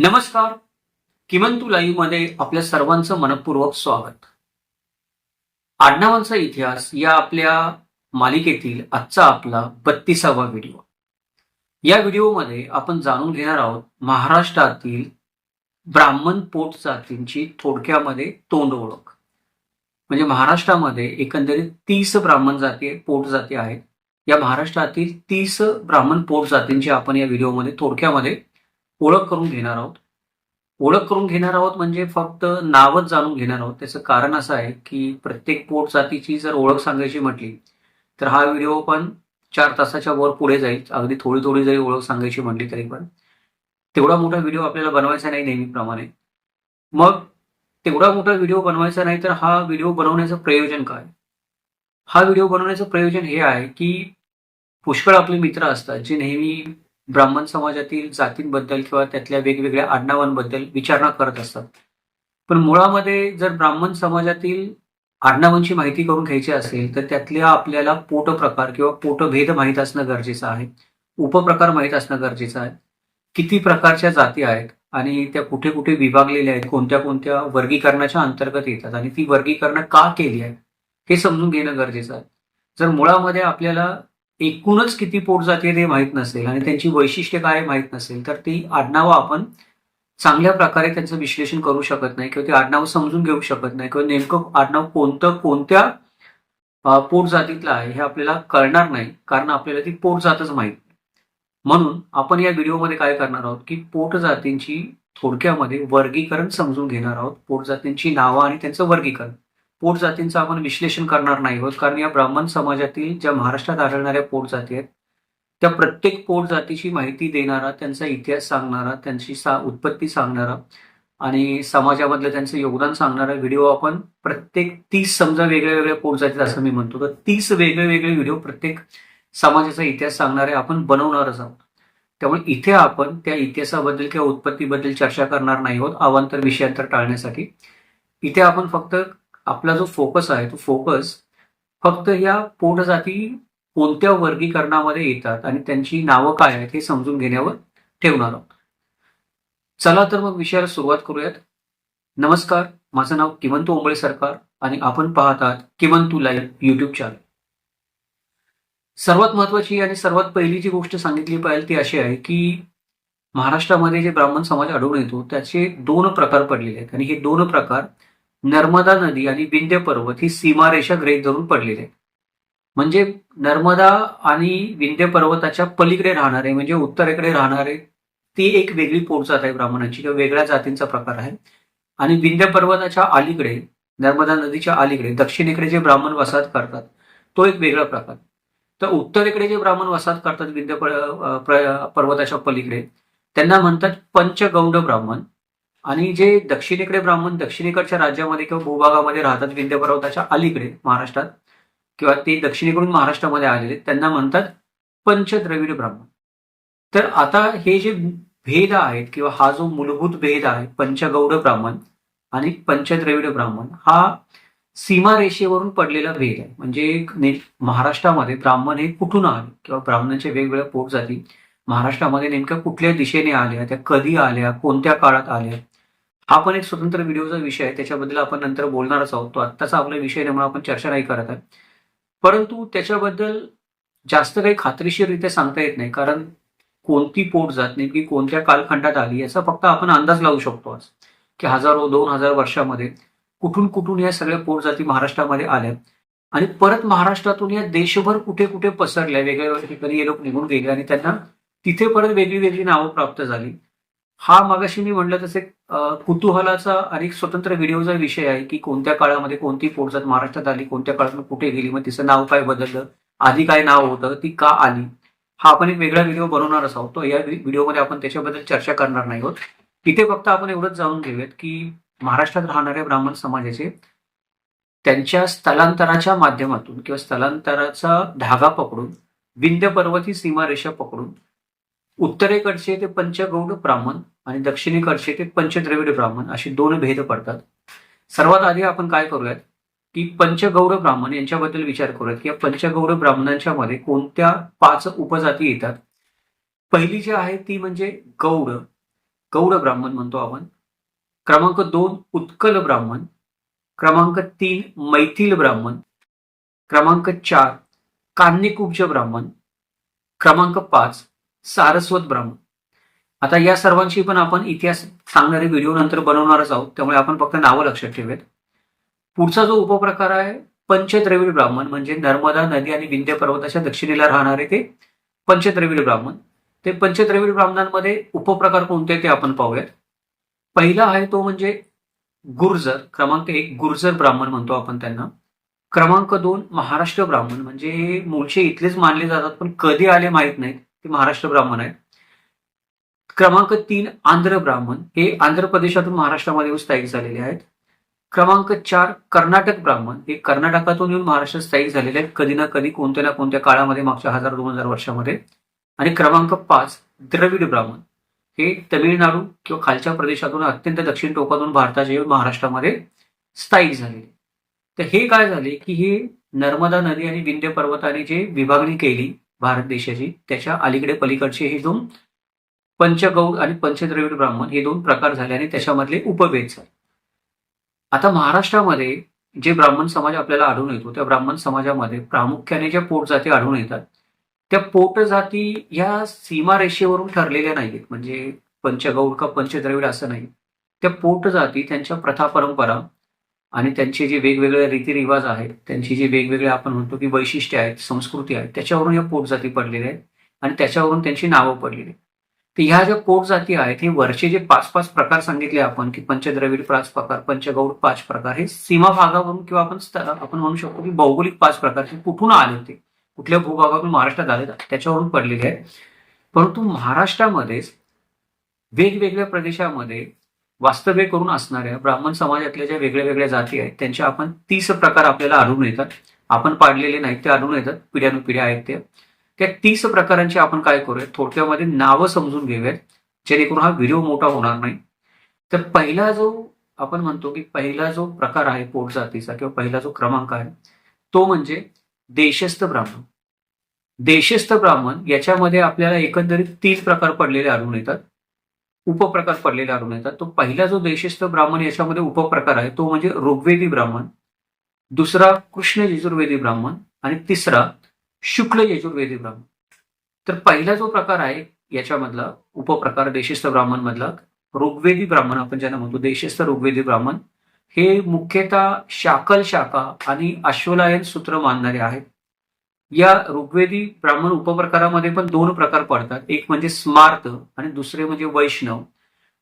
नमस्कार. किमंतू लाईव्हमध्ये आपल्या सर्वांचं मनपूर्वक स्वागत. आडनावांचा इतिहास या आपल्या मालिकेतील आजचा आपला बत्तीसावा व्हिडिओ. या व्हिडिओमध्ये आपण जाणून घेणार आहोत महाराष्ट्रातील ब्राह्मण पोट जातींची थोडक्यामध्ये तोंड ओळख. म्हणजे महाराष्ट्रामध्ये एकंदरीत तीस ब्राह्मण जाती पोट जाती आहेत. या महाराष्ट्रातील तीस ब्राह्मण पोट जातींची आपण या व्हिडिओमध्ये थोडक्यामध्ये ओळख करून घेणार आहोत. ओळख करून घेणार आहोत म्हणजे फक्त नावच जाणून घेणार आहोत. त्याचं कारण असं आहे की प्रत्येक पोट जातीची जर ओळख सांगायची म्हटली तर हा व्हिडिओ पण चार तासाच्या वर पुढे जाईल. अगदी थोडी थोडी जरी ओळख सांगायची म्हटली तरी पण. तेवढा मोठा व्हिडिओ आपल्याला बनवायचा नाही नेहमीप्रमाणे. मग तेवढा मोठा व्हिडिओ बनवायचा नाही तर हा व्हिडिओ बनवण्याचं प्रयोजन काय? हा व्हिडिओ बनवण्याचं प्रयोजन हे आहे की पुष्कळ आपले मित्र असतात जे नेहमी ब्राह्मण समाजातील जातींबद्दल किंवा त्यातल्या वेगवेगळ्या आडनावांबद्दल विचारणा करत असतात. पण मुळामध्ये जर ब्राह्मण समाजातील आडनावांची माहिती करून घ्यायची असेल तर त्यातल्या आपल्याला पोटप्रकार किंवा पोटभेद माहीत असणं गरजेचं आहे. उपप्रकार माहीत असणं गरजेचं आहे. किती प्रकारच्या जाती आहेत आणि त्या कुठे कुठे विभागलेल्या आहेत कोणत्या कोणत्या वर्गीकरणाच्या अंतर्गत येतात आणि ती वर्गीकरण का केली आहे हे समजून घेणं गरजेचं आहे. जर मुळामध्ये आपल्याला एकूणच किती पोट जाते ते माहीत नसेल आणि त्यांची वैशिष्ट्य काय माहीत नसेल तर ती आडनावं आपण चांगल्या प्रकारे त्यांचं विश्लेषण करू शकत नाही किंवा ती आडनावं समजून घेऊ शकत नाही किंवा नेमकं आडनाव कोणतं कोणत्या पोट जातीतलं आहे हे आपल्याला कळणार नाही कारण आपल्याला ती पोट जातच माहीत म्हणून आपण या व्हिडिओमध्ये काय करणार आहोत की पोट जातींची थोडक्यामध्ये वर्गीकरण समजून घेणार आहोत पोट जातींची नावं आणि त्यांचं वर्गीकरण. पोट जातींचं आपण विश्लेषण करणार नाही आहोत. कारण या ब्राह्मण समाजातील ज्या महाराष्ट्रात आढळणाऱ्या पोट जाती आहेत त्या प्रत्येक पोट जातीची माहिती देणारा त्यांचा इतिहास सांगणारा त्यांची सा उत्पत्ती सांगणारा आणि समाजामधलं त्यांचं योगदान सांगणारा व्हिडिओ आपण प्रत्येक तीस समजा वेगळ्या वेगळ्या पोट जातीत असं मी म्हणतो. तर तीस वेगळे वेगळे व्हिडिओ प्रत्येक समाजाचा इतिहास सांगणारे आपण बनवणारच आहोत. त्यामुळे इथे आपण त्या इतिहासाबद्दल किंवा उत्पत्तीबद्दल चर्चा करणार नाही आहोत. अवांतर विषयांतर टाळण्यासाठी. इथे आपण फक्त आपला जो फोकस आहे तो फोकस फक्त या पोट जाती कोणत्या वर्गीकरणामध्ये येतात आणि त्यांची नावं काय आहेत हे समजून घेण्यावर ठेवणार आहोत. चला तर मग विषयाला सुरुवात करूयात. नमस्कार माझं नाव किमंतू ओंबळे सरकार आणि आपण पाहत आहात किमंतू लाईव्ह युट्यूब चॅनल सर्वात महत्वाची आणि सर्वात पहिली जी गोष्ट सांगितली पाहिजे ती अशी आहे की महाराष्ट्रामध्ये जे ब्राह्मण समाज आढळून येतो त्याचे दोन प्रकार पडलेले आहेत आणि हे दोन प्रकार नर्मदा नदी आणि विंध्य पर्वत ही सीमारेषा ग्रहित धरून पडलेली आहे म्हणजे नर्मदा आणि विंध्य पर्वताच्या पलीकडे राहणारे म्हणजे उत्तरेकडे राहणारे ती एक वेगळी पोटजात आहे ब्राह्मणांची किंवा वेगळ्या जातींचा प्रकार आहे. आणि विंध्य पर्वताच्या अलीकडे नर्मदा नदीच्या अलीकडे दक्षिणेकडे जे ब्राह्मण वसाहत करतात तो एक वेगळा प्रकार. तर उत्तरेकडे जे ब्राह्मण वसाहत करतात विंध्य पर्वताच्या पलीकडे त्यांना म्हणतात पंचगौड ब्राह्मण. आणि जे दक्षिणेकडे ब्राह्मण दक्षिणेकडच्या राज्यामध्ये किंवा भूभागामध्ये राहतात विंध्य पर्वताच्या अलीकडे महाराष्ट्रात किंवा ते दक्षिणेकडून महाराष्ट्रामध्ये आलेले त्यांना म्हणतात पंचद्रविड ब्राह्मण. तर आता हे जे भेद आहेत किंवा हा जो मूलभूत भेद आहे पंचगौड ब्राह्मण आणि पंचद्रविड ब्राह्मण हा सीमारेषेवरून पडलेला भेद आहे. म्हणजे महाराष्ट्रामध्ये ब्राह्मण हे कुठून आले किंवा ब्राह्मणांच्या वेगवेगळ्या पोट जाती महाराष्ट्रामध्ये नेमक्या कुठल्या दिशेने आल्या त्या कधी आल्या कोणत्या काळात आल्या हा पण एक स्वतंत्र व्हिडिओचा विषय आहे. त्याच्याबद्दल आपण नंतर बोलणारच आहोत. तो आत्ताचा आपला विषय त्यामुळे आपण चर्चा नाही करत आहे परंतु त्याच्याबद्दल जास्त काही खात्रीशीररित्या सांगता येत नाही कारण कोणती पोट जात नेमकी कोणत्या कालखंडात आली याचा फक्त आपण अंदाज लावू शकतो आज की हजारो दोन हजार वर्षामध्ये कुठून कुठून या सगळ्या पोट जाती महाराष्ट्रामध्ये आल्या. आणि परत महाराष्ट्रातून या देशभर कुठे कुठे पसरल्या वेगळ्या वेगळ्या ठिकाणी हे लोक निघून गेले आणि त्यांना तिथे परत वेगळी वेगळी नावं प्राप्त झाली. हा मागाशी मी म्हणलं तसे कुतूहलाचा आणि स्वतंत्र व्हिडिओचा विषय आहे की कोणत्या काळामध्ये कोणती पोटजात महाराष्ट्रात आली कोणत्या काळात कुठे गेली मग तिचं नाव काय बदललं आधी काय नाव होतं ती का आली? हा आपण एक वेगळा व्हिडिओ बनवणारच आहोत तो या व्हिडिओमध्ये आपण त्याच्याबद्दल चर्चा करणार नाही आहोत. तिथे फक्त आपण एवढंच जाणून घेऊयात की महाराष्ट्रात राहणाऱ्या ब्राह्मण समाजाचे त्यांच्या स्थलांतराच्या माध्यमातून किंवा स्थलांतराचा धागा पकडून विंध्य पर्वती सीमारेषा पकडून उत्तरेकडचे ते पंचगौड ब्राह्मण आणि दक्षिणेकडचे ते पंचद्रविड ब्राह्मण असे दोन भेद पडतात. सर्वात आधी आपण काय करूयात? की पंचगौड ब्राह्मण यांच्याबद्दल विचार करूयात. की या पंचगौड ब्राह्मणांच्या मध्ये कोणत्या पाच उपजाती येतात? पहिली जी आहे ती म्हणजे गौड. गौड ब्राह्मण म्हणतो आपण. क्रमांक दोन उत्कल ब्राह्मण. क्रमांक तीन मैथिल ब्राह्मण. क्रमांक चार कान्यकुब्ज ब्राह्मण. क्रमांक पाच सारस्वत ब्राह्मण आता या सर्वांशी पण आपण इतिहास सांगणारे व्हिडिओ नंतर बनवणारच आहोत त्यामुळे आपण फक्त नावं लक्षात ठेवूयात पुढचा जो उपप्रकार आहे पंचद्रविड ब्राह्मण म्हणजे नर्मदा नदी आणि विंध्य पर्वताच्या दक्षिणेला राहणारे ते पंचद्रविड ब्राह्मण. ते पंचद्रविड ब्राह्मणांमध्ये उपप्रकार कोणते ते आपण पाहूयात. पहिला आहे तो म्हणजे गुर्जर क्रमांक एक गुर्जर ब्राह्मण म्हणतो आपण त्यांना. क्रमांक दोन महाराष्ट्र ब्राह्मण म्हणजे हे मूळचे इथलेच मानले जातात पण कधी आले माहीत नाहीत. महाराष्ट्र ब्राह्मण आहेत. क्रमांक तीन आंध्र ब्राह्मण. हे आंध्र प्रदेशातून महाराष्ट्रामध्ये येऊन स्थायिक झालेले आहेत. क्रमांक चार कर्नाटक ब्राह्मण. हे कर्नाटकातून येऊन महाराष्ट्रात स्थायिक झालेले आहेत. कधी ना कधी कोणत्या ना कोणत्या काळामध्ये मागच्या हजार दोन हजार वर्षामध्ये. आणि क्रमांक पाच द्रविड ब्राह्मण. हे तमिळनाडू किंवा खालच्या प्रदेशातून अत्यंत दक्षिण टोकातून भारताच्या येऊन महाराष्ट्रामध्ये स्थायिक झालेले तर हे काय झाले की हे नर्मदा नदी आणि विंध्य पर्वताने जे विभागणी केली भारत देशाची. त्याच्या अलीकडे पलीकडचे हे दोन पंचगौड आणि पंचद्रविड ब्राह्मण हे दोन प्रकार झाले आणि त्याच्यामधले उपभेद झाले. आता महाराष्ट्रामध्ये जे ब्राह्मण समाज आपल्याला आढळून येतो त्या ब्राह्मण समाजामध्ये प्रामुख्याने ज्या पोट जाती आढळून येतात त्या पोट जाती ह्या सीमारेषेवरून ठरलेल्या नाहीयेत. म्हणजे पंचगौड का पंचद्रविड असं नाही. त्या पोट जाती त्यांच्या प्रथा परंपरा आणि त्यांचे जे वेगवेगळे रीतिरिवाज आहेत त्यांची जे वेगवेगळे आपण म्हणतो की वैशिष्ट्य आहेत संस्कृती आहेत त्याच्यावरून या पोट जाती पडलेल्या आहेत आणि त्याच्यावरून त्यांची नावं पडलेली आहेत. तर ह्या ज्या पोट जाती आहेत हे वरचे जे पाच पाच प्रकार सांगितले आपण की पंचद्रविड पाच प्रकार पंचगौड पाच प्रकार हे सीमा भागावरून किंवा आपण आपण म्हणू शकतो की भौगोलिक पाच प्रकार हे कुठून आले होते? कुठल्या भूभागातून महाराष्ट्रात आले त्याच्यावरून पडलेले आहेत. परंतु महाराष्ट्रामध्येच वेगवेगळ्या प्रदेशामध्ये वास्तव्य करून असणाऱ्या ब्राह्मण समाजातल्या ज्या वेगळ्या वेगळ्या जाती आहेत त्यांचे आपण तीस प्रकार आपल्याला आढळून येतात. आपण पाडलेले नाहीत ते आढळून येतात. पिढ्यानुपिढ्या आहेत ते. त्या तीस प्रकारांची आपण काय करूया थोडक्यामध्ये नावं समजून घेऊयात जेणेकरून हा व्हिडिओ मोठा होणार नाही. तर पहिला जो आपण म्हणतो की पहिला जो प्रकार आहे पोट जातीचा किंवा पहिला जो क्रमांक आहे तो म्हणजे देशस्थ ब्राह्मण. देशस्थ ब्राह्मण याच्यामध्ये आपल्याला एकंदरीत तीन प्रकार पडलेले आढळून येतात. उपप्रकार पडलेले आढळून येतात तो पहिला जो देशस्थ ब्राह्मण याच्यामध्ये उपप्रकार आहे तो म्हणजे ऋग्वेदी ब्राह्मण दुसरा कृष्ण यजुर्वेदी ब्राह्मण आणि तिसरा शुक्ल यजुर्वेदी ब्राह्मण. तर पहिला जो प्रकार आहे याच्यामधला उपप्रकार देशस्थ ब्राह्मण मधला ऋग्वेदी ब्राह्मण आपण ज्यांना म्हणतो देशस्थ ऋग्वेदी ब्राह्मण हे मुख्यतः शाकल शाखा आणि अश्वलायन सूत्र मानणारे आहेत. या ऋग्वेदी ब्राह्मण उपप्रकारामध्ये पण दोन प्रकार पडतात. एक म्हणजे स्मार्त आणि दुसरे म्हणजे वैष्णव.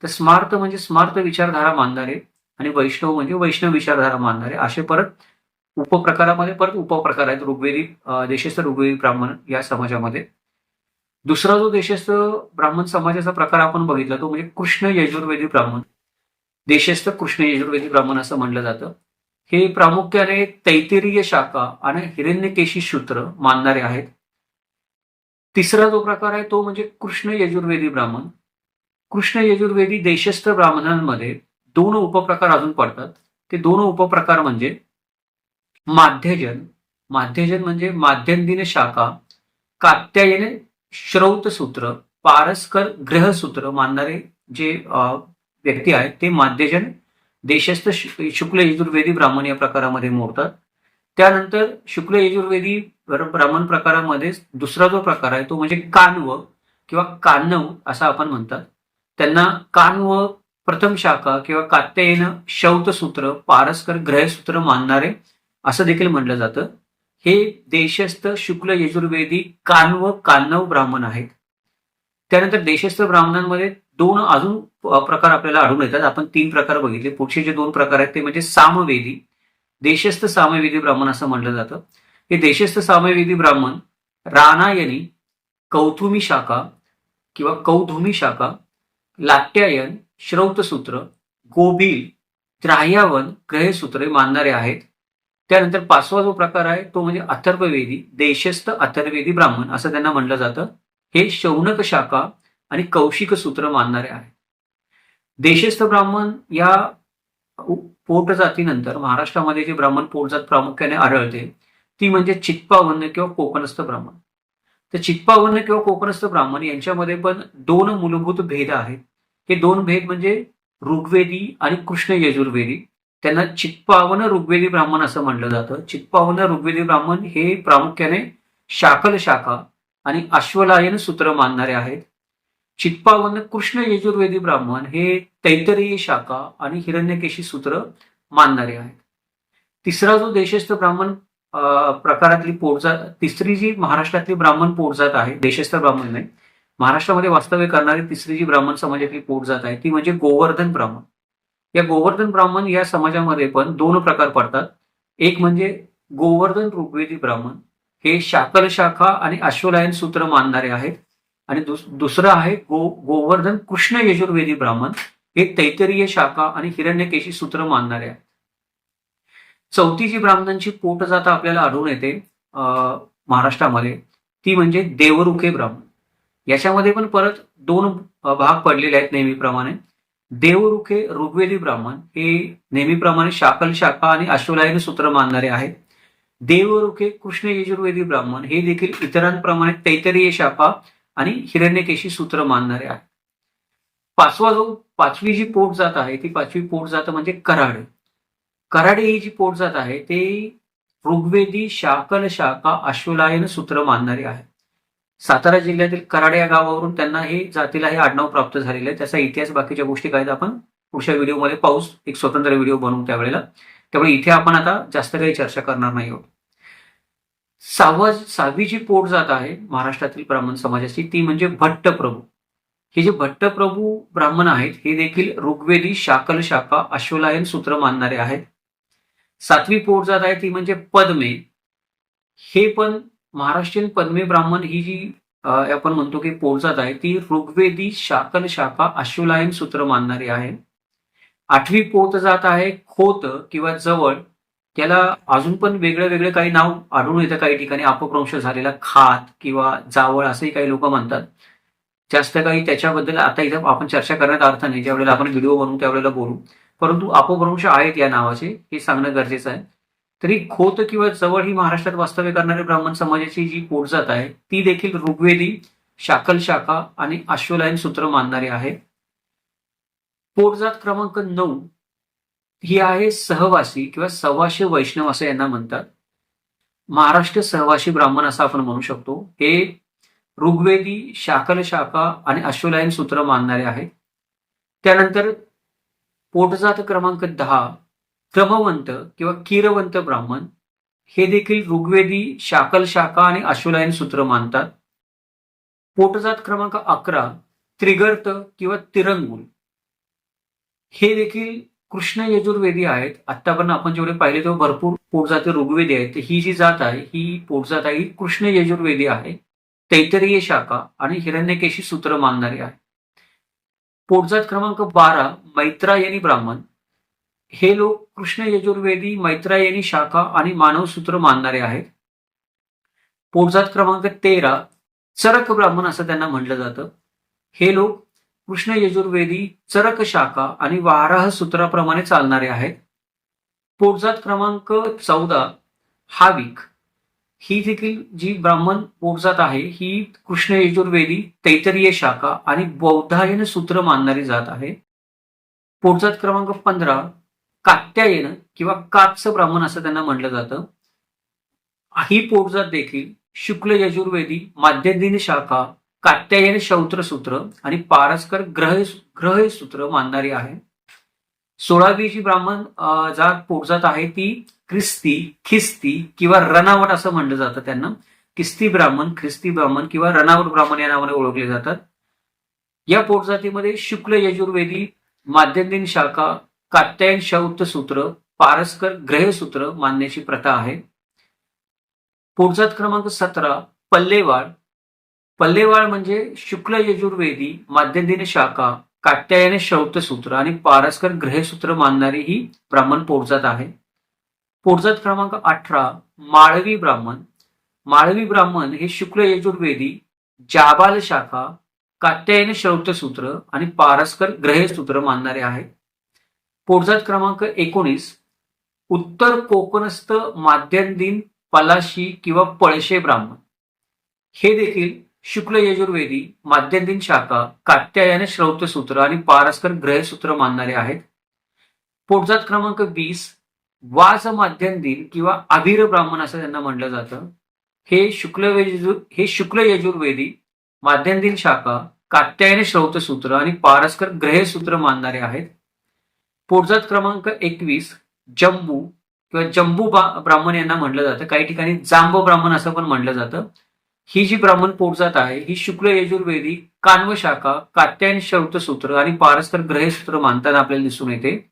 तर स्मार्त म्हणजे स्मार्त विचारधारा मानणारे आणि वैष्णव म्हणजे वैष्णव विचारधारा मानणारे. असे परत उपप्रकारामध्ये परत उपप्रकार आहेत. ऋग्वेदी देशस्थ ऋग्वेदी ब्राह्मण या समाजामध्ये. दुसरा जो देशस्थ ब्राह्मण समाजाचा प्रकार आपण बघितला तो म्हणजे कृष्ण यजुर्वेदी ब्राह्मण. देशस्थ कृष्ण यजुर्वेदी ब्राह्मण असं म्हटलं जातं. हे प्रामुख्याने तैतेरीय शाखा आणि हिरण्यकेशी सूत्र मानणारे आहेत. तिसरा जो प्रकार आहे तो म्हणजे कृष्ण यजुर्वेदी ब्राह्मण. कृष्ण यजुर्वेदी देशस्थ ब्राह्मणांमध्ये दोन उपप्रकार अजून पडतात. ते दोन उपप्रकार म्हणजे माध्यजन. माध्यजन म्हणजे माध्यंदिन शाखा कात्यायन श्रौत सूत्र पारस्कर ग्रहसूत्र मानणारे जे अं, व्यक्ती आहेत ते माध्यजन देशस्थ शुक्ल यजुर्वेदी ब्राह्मण या प्रकारामध्ये मोडतात. त्यानंतर शुक्ल यजुर्वेदी ब्राह्मण प्रकारामध्ये दुसरा जो प्रकार आहे तो म्हणजे कान्व किंवा कान्नव असं आपण म्हणतात. त्यांना कान्व प्रथम शाखा किंवा कात्यायन शौतसूत्र पारस्कर ग्रहसूत्र मानणारे असं देखील म्हटलं जातं. हे देशस्थ शुक्ल यजुर्वेदी कान्व कान्नव ब्राह्मण आहेत. त्यानंतर देशस्थ ब्राह्मणांमध्ये दोन अजून प्रकार आपल्याला आढळून येतात. आपण तीन प्रकार बघितले. पुढचे जे दोन प्रकार आहेत ते म्हणजे सामवेदी. देशस्थ सामवेदी ब्राह्मण असं म्हटलं जातं. हे देशस्थ सामवेदी ब्राह्मण रानायनी कौथुमी शाखा किंवा कौधुमी शाखा लाट्यायन श्रौतसूत्र गोबील त्राह्यावन ग्रहसूत्रे मानणारे आहेत. त्यानंतर पाचवा जो प्रकार आहे तो म्हणजे अथर्ववेदी देशस्थ अथर्ववेदी ब्राह्मण असं त्यांना म्हटलं जातं. हे शौनक शाखा आणि कौशिक सूत्र मानणारे आहेत. देशस्थ ब्राह्मण या पोट जातीनंतर महाराष्ट्रामध्ये जे ब्राह्मण पोटजात प्रामुख्याने आढळते ती म्हणजे चित्पावन्न किंवा कोकणस्थ ब्राह्मण. तर चित्पावन्न किंवा कोकणस्थ ब्राह्मण यांच्यामध्ये पण दोन मूलभूत भेद आहेत. हे दोन भेद म्हणजे ऋग्वेदी आणि कृष्ण यजुर्वेदी. त्यांना चित्पावन ऋग्वेदी ब्राह्मण असं म्हटलं जातं. चित्पावन ऋग्वेदी ब्राह्मण हे प्रामुख्याने शाकल शाखा आणि अश्वलायन सूत्र मानणारे आहेत. चित्पावन कृष्ण यजुर्वेदी ब्राह्मण हे तैतरीय शाखा आणि हिरण्यकेशी सूत्र मानणारे आहेत. तिसरा जो देशस्थ ब्राह्मण प्रकारातली पोटजात तिसरी जी महाराष्ट्रातली ब्राह्मण पोटजात आहे देशस्थ ब्राह्मण नाही महाराष्ट्रामध्ये वास्तव्य करणारी तिसरी जी ब्राह्मण समाजातली पोटजात आहे ती म्हणजे गोवर्धन ब्राह्मण. या गोवर्धन ब्राह्मण या समाजामध्ये पण दोन प्रकार पडतात. एक म्हणजे गोवर्धन ऋग्वेदी ब्राह्मण हे शाकल शाखा आणि अश्वलायन सूत्र मानणारे आहेत. आणि दुस- दुसरं आहे गो गोवर्धन कृष्ण यजुर्वेदी ब्राह्मण. हे तैतरीय शाखा आणि हिरण्यकेशी सूत्र मानणारे आहेत. चौथी जी ब्राह्मणांची पोट जाता आपल्याला आढळून येते अं, महाराष्ट्रामध्ये. ती म्हणजे देवरुखे ब्राह्मण. याच्यामध्ये पण परत दोन भाग पडलेले आहेत नेहमीप्रमाणे. देवरुखे ऋग्वेदी ब्राह्मण हे नेहमीप्रमाणे शाकल शाखा आणि अश्वलायन सूत्र मानणारे आहेत. देवरुखे कृष्ण यजुर्वेदी ब्राह्मण हे देखील इतरांप्रमाणे तैतरीय शाखा आणि हिरण्यकेशी सूत्र मानणारे आहेत. पाचवा जो पाचवी जी पोट जात आहे ती पाचवी पोट जात म्हणजे कराड. कराडे ही जी पोट जात आहे ते ऋग्वेदी शाकल शाखा अश्वलायन सूत्र मानणारे आहे. सातारा जिल्ह्यातील कराड या गावावरून त्यांना हे जातीला हे आडनाव प्राप्त झालेलं आहे त्याचा इतिहास बाकीच्या गोष्टी काय आपण पुढच्या व्हिडिओमध्ये पाऊस एक स्वतंत्र व्हिडिओ बनवू त्यावेळेला. त्यामुळे इथे आपण आता जास्त काही चर्चा करणार नाही आहोत. सहावा सहावी जी पोट जात आहे महाराष्ट्रातील ब्राह्मण समाजाची ती म्हणजे भट्ट प्रभू हे जे भट्टप्रभू ब्राह्मण आहेत हे देखील ऋग्वेदी शाकल शाखा अश्वलायन सूत्र मानणारे आहेत. सातवी पोट जात आहे ती म्हणजे पद्मे. हे पण महाराष्ट्रीयन पद्मे ब्राह्मण ही जी आपण म्हणतो की पोट जात आहे ती ऋग्वेदी शाकल शाखा अश्वलायन सूत्र मानणारी आहे. आठवी पोत जात आहे खोत किंवा जवळ. त्याला अजून पण वेगळं वेगळं काही नाव आढळून येतं काही ठिकाणी. अपभ्रंश झालेला खात किंवा जावळ असंही काही लोक म्हणतात. जास्त काही त्याच्याबद्दल आता इथं आपण चर्चा करण्यात अर्थ नाही. ज्यावेळेला आपण व्हिडिओ बनवू त्यावेळेला बोलू. परंतु अपभ्रंश आहेत या नावाचे हे सांगणं गरजेचं आहे. तरी खोत किंवा जवळ ही महाराष्ट्रात वास्तव्य करणारे ब्राह्मण समाजाची जी पोटजात आहे ती देखील ऋग्वेदी शाकल शाखा आणि अश्वलायन सूत्र मानणारी आहे. पोटजात क्रमांक नऊ ही आहे सहवासी किंवा सव्वाशे वैष्णव असं यांना म्हणतात. महाराष्ट्र सहवासी ब्राह्मण असं आपण म्हणू शकतो. हे ऋग्वेदी शाकल शाखा आणि अश्वलायन सूत्र मानणारे आहेत. त्यानंतर पोटजात क्रमांक दहा क्रमवंत किंवा किरवंत ब्राह्मण हे देखील ऋग्वेदी शाकल शाखा आणि अश्वलायन सूत्र मानतात. पोटजात क्रमांक अकरा त्रिगर्त किंवा तिरंगुल. हे देखील कृष्ण यजुर्वेदी आहेत. आतापर्यंत आपण जेवढे पाहिले तेव्हा भरपूर पोटजाती ऋग्वेदी आहेत. ही जी जात आहे ही पोटजात आहे ही कृष्ण यजुर्वेदी आहे. तैतरीय शाखा आणि हिरण्यकेशी सूत्र मानणारी आहे. पोटजात क्रमांक बारा मैत्रायणी ब्राह्मण. हे लोक कृष्ण यजुर्वेदी मैत्रायणी शाखा आणि मानव सूत्र मानणारे आहेत. पोटजात क्रमांक तेरा चरक ब्राह्मण असं त्यांना म्हटलं जातं. हे लोक कृष्ण यजुर्वेदी चरक शाखा आणि वाराह सूत्राप्रमाणे चालणारे आहेत. पोटजात क्रमांक चौदा हाविक. ही देखील जी ब्राह्मण पोटजात आहे ही कृष्ण यजुर्वेदी तैतरीय शाखा आणि बौद्धायन सूत्र मानणारी जात आहे. पोटजात क्रमांक पंधरा कात्यायन किंवा कात्स ब्राह्मण असं त्यांना म्हटलं जातं. ही पोटजात देखील शुक्ल यजुर्वेदी माध्यदिन शाखा कात्यायन शौत्र सूत्र आणि पारस्कर ग्रह ग्रह सूत्र मानणारी आहे. सोळावी जी ब्राह्मण जात पोटजात आहे ती ख्रिस्ती खिस्ती किंवा रणावट असं म्हणलं जातं त्यांना. किस्ती ब्राह्मण ख्रिस्ती ब्राह्मण किंवा रणावट ब्राह्मण या नावाने ओळखले जातात. या पोटजातीमध्ये शुक्ल यजुर्वेदी माध्यदिन शाखा कात्यायन शौत्र सूत्र पारस्कर ग्रह सूत्र मानण्याची प्रथा आहे. पोटजात क्रमांक सतरा पल्लेवाड पल्लेवाळ म्हणजे शुक्ल यजुर्वेदी माध्यदिन शाखा काट्यायने शौतसूत्र आणि पारस्कर ग्रहसूत्र मानणारी ही ब्राह्मण पोटजात आहे. पोटजात क्रमांक अठरा माळवी ब्राह्मण. माळवी ब्राह्मण हे शुक्ल यजुर्वेदी जाबाल शाखा कात्यायन शौतसूत्र आणि पारस्कर ग्रहसूत्र मानणारे आहे. पोटजात क्रमांक एकोणीस उत्तर कोकणस्थ माध्यम दिन पलाशी किंवा पळशे ब्राह्मण. हे देखील शुक्ल यजुर्वेदी माध्यंदिन शाखा कात्यायन श्रौतसूत्र आणि पारस्कर ग्रहसूत्र मानणारे आहेत. पोटजात क्रमांक वीस वाज माध्यंदिन किंवा अभिर ब्राह्मण असं त्यांना म्हटलं जातं. हे शुक्ल हे शुक्ल यजुर्वेदी माध्यंदिन शाखा कात्यायन श्रौतसूत्र आणि पारस्कर ग्रहसूत्र मानणारे आहेत. पोटजात क्रमांक एकवीस जंबू किंवा जंबू ब्राह्मण यांना म्हटलं जातं. काही ठिकाणी जांब ब्राह्मण असं पण म्हटलं जातं. ही जी ब्राह्मण पोटजात आहे ही शुक्ल यजुर्वेदी कान्व शाखा कात्यायन श्रौतसूत्र आणि पारस्कर ग्रहसूत्र मानताना आपल्याला दिसून येते.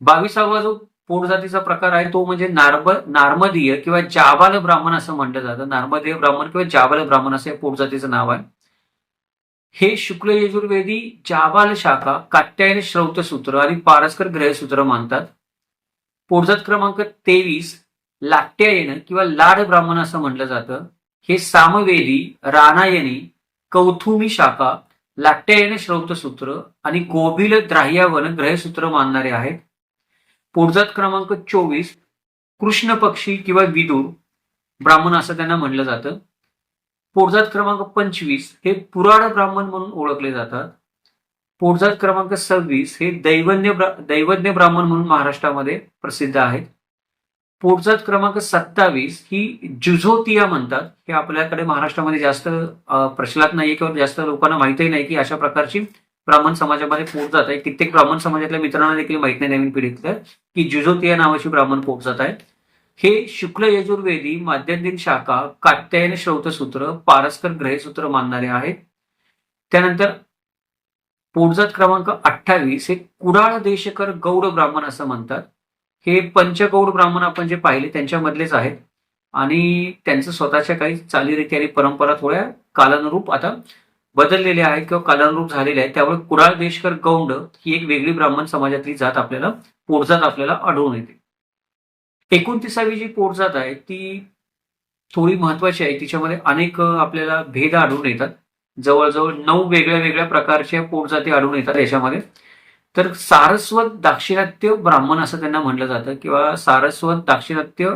बावीसावा जो पोटजातीचा प्रकार आहे तो म्हणजे नार्ब नार्मदीय किंवा जाबाल ब्राह्मण असं म्हटलं जातं. नार्मदीय ब्राह्मण किंवा जाबाल ब्राह्मण असं या पोटजातीचं नाव आहे. हे शुक्ल यजुर्वेदी जाबाल शाखा कात्यायन श्रौतसूत्र आणि पारस्कर ग्रहसूत्र मानतात. पोटजात क्रमांक तेवीस लाट्यायन किंवा लाड ब्राह्मण असं म्हटलं जातं. हे सामवेदी रानायनी कौथुमी शाखा लाट्यायन श्रौतसूत्र आणि गोभिल द्राह्यावन ग्रहसूत्र मानणारे आहेत. पुढजात क्रमांक चोवीस कृष्ण पक्षी किंवा विदूर ब्राह्मण असं त्यांना म्हणलं जातं. पोटजात क्रमांक पंचवीस हे पुराण ब्राह्मण म्हणून ओळखले जातात. पोटजात क्रमांक सव्वीस हे दैवन्य ब्रा- दैवज्ञ ब्राह्मण म्हणून महाराष्ट्रामध्ये प्रसिद्ध आहेत. पुढचाच क्रमांक सत्तावीस ही जुझोतिया म्हणतात. हे आपल्याकडे महाराष्ट्रामध्ये जास्त प्रचलात नाहीये किंवा जास्त लोकांना माहितही नाही की अशा प्रकारची ब्राह्मण समाजामध्ये पोटजात आहे. कित्येक ब्राह्मण समाजातल्या मित्रांना देखील माहीत नाही नवीन पिढीतल्या की जुझोतिया नावाची ब्राह्मण पोटजात आहे. हे शुक्ल यजुर्वेदी माध्यंदिन शाखा कात्यायन श्रौतसूत्र पारस्कर ग्रहसूत्र मानणारे आहेत. त्यानंतर पोटजात क्रमांक अठ्ठावीस हे कुडाळ देशकर गौड ब्राह्मण असं म्हणतात. हे पंचगौड ब्राह्मण आपण जे पाहिले त्यांच्यामधलेच आहेत. आणि त्यांचं स्वतःच्या काही चालीरीती आणि परंपरा थोड्या कालानुरूप आता बदललेल्या आहेत किंवा कालानुरूप झालेल्या आहेत. त्यामुळे कुडाळ देशकर गौंड ही एक वेगळी ब्राह्मण समाजातली जात आपल्याला पोटजात आपल्याला आढळून येते. एकोणतीसावी जी पोटजात आहे ती थोडी महत्वाची आहे. तिच्यामध्ये अनेक आपल्याला भेद आढळून येतात. जवळजवळ नऊ वेगळ्या वेगळ्या प्रकारच्या पोटजाती आढळून येतात याच्यामध्ये. तर सारस्वत दाक्षिणात्य ब्राह्मण असं त्यांना म्हटलं जातं किंवा सारस्वत दाक्षिणात्य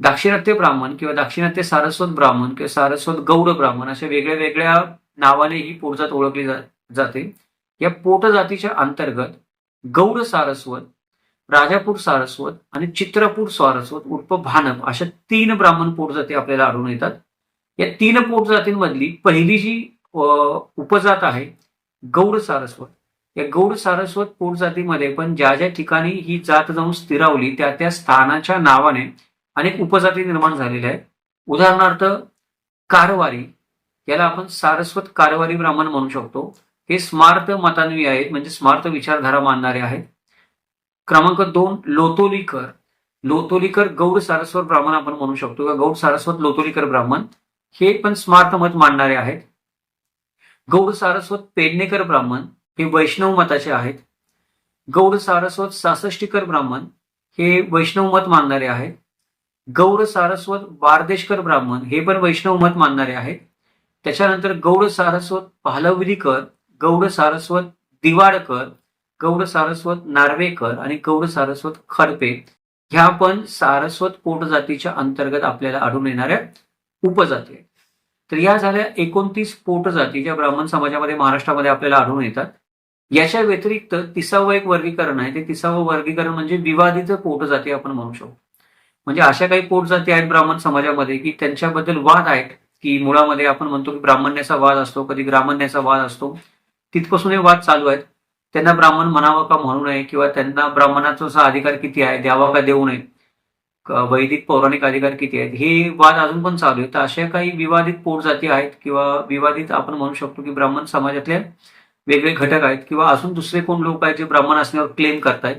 दाक्षिणात्य ब्राह्मण किंवा दाक्षिणात्य सारस्वत ब्राह्मण किंवा सारस्वत गौड ब्राह्मण अशा वेगळ्या वेगळ्या नावाने ही पोटजात ओळखली जाते. या पोटजातीच्या अंतर्गत गौड सारस्वत राजापूर सारस्वत आणि चित्रपूर सारस्वत उर्फ भानप अशा तीन ब्राह्मण पोटजाती आपल्याला आढळून येतात. या तीन पोटजातींमधली पहिली जी अ, उपजात आहे गौड सारस्वत या गौड सारस्वत पोटजातीमध्ये पण ज्या ज्या ठिकाणी ही जात जाऊन स्थिरावली त्या त्या स्थानाच्या नावाने अनेक उपजाती निर्माण झालेल्या आहेत. उदाहरणार्थ कारवारी. याला आपण सारस्वत कारवारी ब्राह्मण म्हणू शकतो. हे स्मार्त मतान्वी आहेत म्हणजे स्मार्त विचारधारा मानणारे आहेत. क्रमांक दोन लोतोलीकर. लोतोलीकर गौड सारस्वत ब्राह्मण आपण म्हणू शकतो किंवा गौड सारस्वत लोतोलीकर ब्राह्मण. हे पण स्मार्त मत मांडणारे आहेत. गौड सारस्वत पेडणेकर ब्राह्मण. हे वैष्णव मताचे आहेत. गौड सारस्वत सासष्टीकर ब्राह्मण हे वैष्णव मत मानणारे आहेत. गौड सारस्वत बारदेशकर ब्राह्मण हे पण वैष्णव मत मानणारे आहेत. त्याच्यानंतर गौड सारस्वत पालवलीकर गौड सारस्वत दिवाडकर गौड सारस्वत नार्वेकर आणि गौड सारस्वत खडपे ह्या पण सारस्वत पोटजातीच्या अंतर्गत आपल्याला आढळून येणाऱ्या उपजाती आहेत. तर या झाल्या एकोणतीस पोटजाती ज्या ब्राह्मण समाजामध्ये महाराष्ट्रामध्ये आपल्याला आढळून येतात. याच्या व्यतिरिक्त तिसावं एक वर्गीकरण आहे. ते तिसावं वर्गीकरण म्हणजे विवादित पोटजाती आपण म्हणू शकतो. म्हणजे अशा काही पोटजाती आहेत ब्राह्मण समाजामध्ये की त्यांच्याबद्दल वाद आहेत की मुळामध्ये आपण म्हणतो की ब्राह्मण्याचा वाद असतो कधी ग्रामण्याचा वाद असतो. तिथपासून हे वाद चालू आहेत. त्यांना ब्राह्मण म्हणावं का म्हणू नये किंवा त्यांना ब्राह्मणाचा असा अधिकार किती आहे द्यावा का देऊ नये वैदिक पौराणिक अधिकार किती आहेत हे वाद अजून पण चालू आहेत. तर अशा काही विवादित पोटजाती आहेत किंवा विवादित आपण म्हणू शकतो की ब्राह्मण समाजातले वेगळे घटक आहेत किंवा अजून दुसरे कोण लोक आहेत जे ब्राह्मण असण्यावर क्लेम करतायत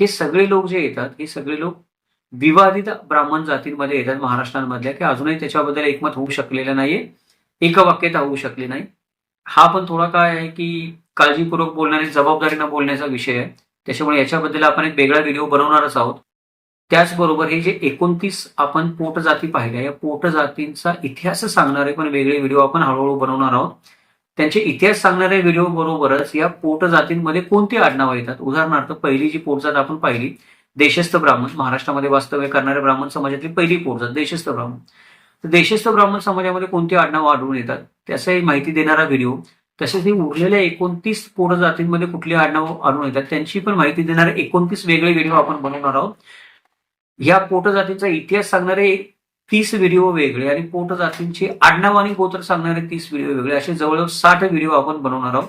हे सगळे लोक जे येतात हे सगळे लोक विवादित ब्राह्मण जातींमध्ये येतात महाराष्ट्रांमधल्या की अजूनही त्याच्याबद्दल एकमत होऊ शकलेलं नाहीये एकवाक्यता होऊ शकली नाही. हा पण थोडा काय आहे की काळजीपूर्वक बोलण्याने जबाबदारीनं बोलण्याचा विषय आहे. त्याच्यामुळे याच्याबद्दल आपण एक वेगळा व्हिडिओ बनवणारच आहोत. त्याचबरोबर हे जे एकोणतीस आपण पोटजाती पाहिल्या या पोटजातींचा इतिहास सांगणारे पण वेगळे व्हिडिओ आपण हळूहळू बनवणार आहोत. त्यांचे इतिहास सांगणाऱ्या व्हिडिओ बरोबरच या पोटजातींमध्ये कोणती आडनावं येतात? उदाहरणार्थ पहिली जी पोटजात आपण पाहिली देशस्थ ब्राह्मण. महाराष्ट्रामध्ये वास्तव्य करणाऱ्या ब्राह्मण समाजातली पहिली पोटजात देशस्थ ब्राह्मण. तर देशस्थ ब्राह्मण समाजामध्ये कोणती आडनावं आढळून येतात? त्याचाही माहिती देणारा व्हिडिओ तसेच हे उरलेल्या एकोणतीस पोट जातींमध्ये कुठली आडनावं आढळून येतात त्यांची पण माहिती देणारे एकोणतीस वेगळे व्हिडिओ आपण बनवणार आहोत. या पोट जातींचा इतिहास सांगणारे तीस व्हिडिओ वेगळे आणि पोट जातींची आडनाव आणि गोत्र सांगणारे तीस व्हिडिओ वेगळे. असे जवळजवळ साठ व्हिडिओ आपण बनवणार आहोत.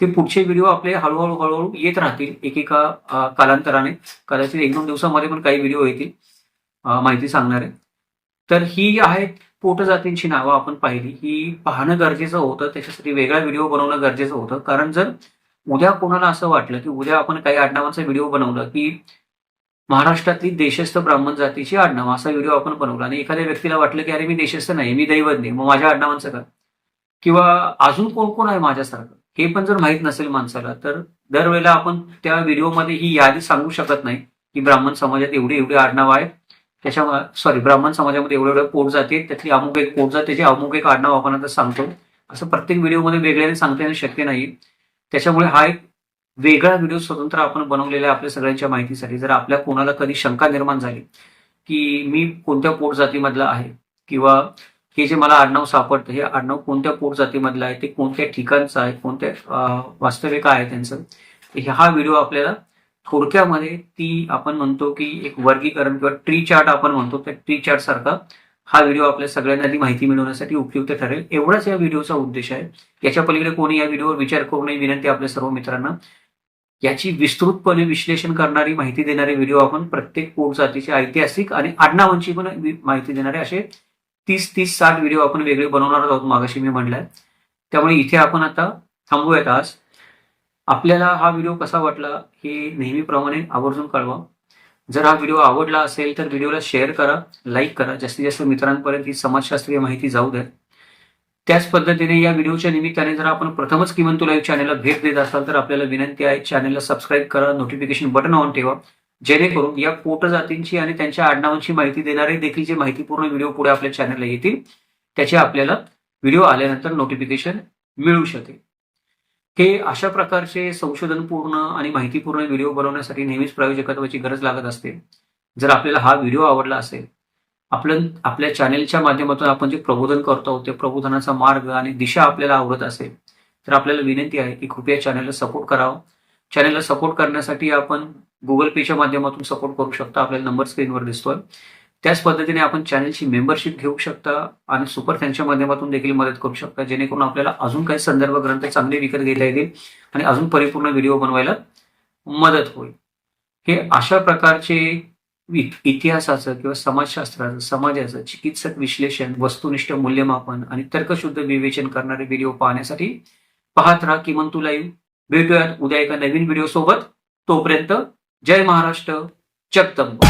ते पुढचे व्हिडिओ आपले हळूहळू हळूहळू येत राहतील एकेका कालांतराने. कदाचित एक दोन दिवसामध्ये पण काही व्हिडिओ येतील माहिती सांगणारे. तर ही आहेत पोट जातींची नावं आपण पाहिली ही पाहणं गरजेचं होतं. त्याच्यासाठी वेगळा व्हिडिओ बनवणं गरजेचं होतं. कारण जर उद्या कोणाला असं वाटलं की उद्या आपण काही आडनावांचा व्हिडिओ बनवलं की महाराष्ट्रातली देशस्थ ब्राह्मण जातीची आडनाव असा व्हिडिओ आपण बनवला. आणि एखाद्या व्यक्तीला वाटलं की अरे मी देशस्थ नाही मी दैवज्ञ मग माझ्या आडनावांचं का किंवा अजून कोण कोण आहे माझ्यासारखं? हे पण जर माहीत नसेल माणसाला तर दरवेळेला आपण त्या व्हिडिओमध्ये ही यादी सांगू शकत नाही की ब्राह्मण समाजात एवढी एवढी आडनाव आहे त्याच्या सॉरी ब्राह्मण समाजामध्ये एवढे एवढे पोट जाते त्यातली अमुक एक पोट जाते त्याची अमुक एक आडनाव आपण आता सांगतो. असं प्रत्येक व्हिडिओमध्ये वेगळ्याने सांगता येणं शक्य नाही. त्याच्यामुळे हा एक वेगळा व्हिडिओ स्वतंत्र आपण बनवलेला आहे आपल्या सगळ्यांच्या माहितीसाठी. जर आपल्या कोणाला कधी शंका निर्माण झाली की मी कोणत्या पोट जातीमधला आहे किंवा हे जे मला आडनाव सापडतं हे आडनाव कोणत्या पोट जातीमधलं आहे ते कोणत्या ठिकाणचं आहे कोणत्या वास्तविक आहे त्यांचं हा व्हिडिओ आपल्याला थोडक्यामध्ये ती आपण म्हणतो की एक वर्गीकरण किंवा ट्री चार्ट आपण म्हणतो त्या ट्री चार्ट सारखा हा व्हिडिओ आपल्या सगळ्यांना ती माहिती मिळवण्यासाठी उपयुक्त ठरेल. एवढाच या व्हिडिओचा उद्देश आहे. याच्या पलीकडे कोणी या व्हिडिओवर विचार करू नये विनंती आपल्या सर्व मित्रांना. याची विस्तृतपणे विश्लेषण करणारी माहिती देणारे व्हिडिओ आपण प्रत्येक पोट जातीचे ऐतिहासिक आणि आडनावांची पण माहिती देणारे असे तीस तीस साठ व्हिडिओ आपण वेगळे बनवणार आहोत मागाशी मी म्हणलाय त्यामुळे इथे आपण आता थांबूयात आज. आपल्याला हा व्हिडिओ कसा वाटला हे नेहमीप्रमाणे आवर्जून कळवा. जर हा व्हिडिओ आवडला असेल तर व्हिडिओला शेअर करा लाईक करा. जास्तीत जास्त मित्रांपर्यंत ही समाजशास्त्रीय माहिती जाऊ द्या त्याच पद्धतीने या व्हिडिओच्या निमित्ताने जर आपण प्रथमच किमान लाईव्ह चॅनलला भेट देत असाल तर आपल्याला विनंती आहे चॅनलला सबस्क्राईब करा नोटिफिकेशन बटन ऑन ठेवा. जेणेकरून या पोट जातींची आणि त्यांच्या आडनावांची माहिती देणारे देखील जे माहितीपूर्ण व्हिडिओ पुढे आपल्या चॅनलला येतील त्याचे आपल्याला व्हिडिओ आल्यानंतर नोटिफिकेशन मिळू शकेल. हे अशा प्रकारचे संशोधनपूर्ण आणि माहितीपूर्ण व्हिडिओ बनवण्यासाठी नेहमीच प्रायोजकत्वाची गरज लागत असते. जर आपल्याला हा व्हिडिओ आवडला असेल आपलं आपल्या चॅनेलच्या माध्यमातून आपण जे प्रबोधन करतो ते प्रबोधनाचा मार्ग आणि दिशा आपल्याला आवडत असेल तर आपल्याला विनंती आहे की कृपया चॅनलला सपोर्ट करावं. चॅनलला सपोर्ट करण्यासाठी आपण गुगल पेच्या माध्यमातून सपोर्ट करू शकता. आपल्याला नंबर स्क्रीनवर दिसतोय. त्याच पद्धतीने आपण चॅनलची मेंबरशिप घेऊ शकता आणि सुपर थँकच्या माध्यमातून देखील मदत करू शकता. जेणेकरून आपल्याला अजून काही संदर्भ ग्रंथ चांगले विकत घेता येतील आणि अजून परिपूर्ण व्हिडिओ बनवायला मदत होईल. हे अशा प्रकारचे इतिहासाचं किंवा समाजशास्त्राचं समाजाचं चिकित्सक विश्लेषण वस्तुनिष्ठ मूल्यमापन आणि तर्कशुद्ध विवेचन करणारे व्हिडिओ पाहण्यासाठी पाहत राहा किमान तू लाईव्ह. भेटूयात उद्या एका नवीन व्हिडिओ सोबत. तोपर्यंत जय महाराष्ट्र जगदंब.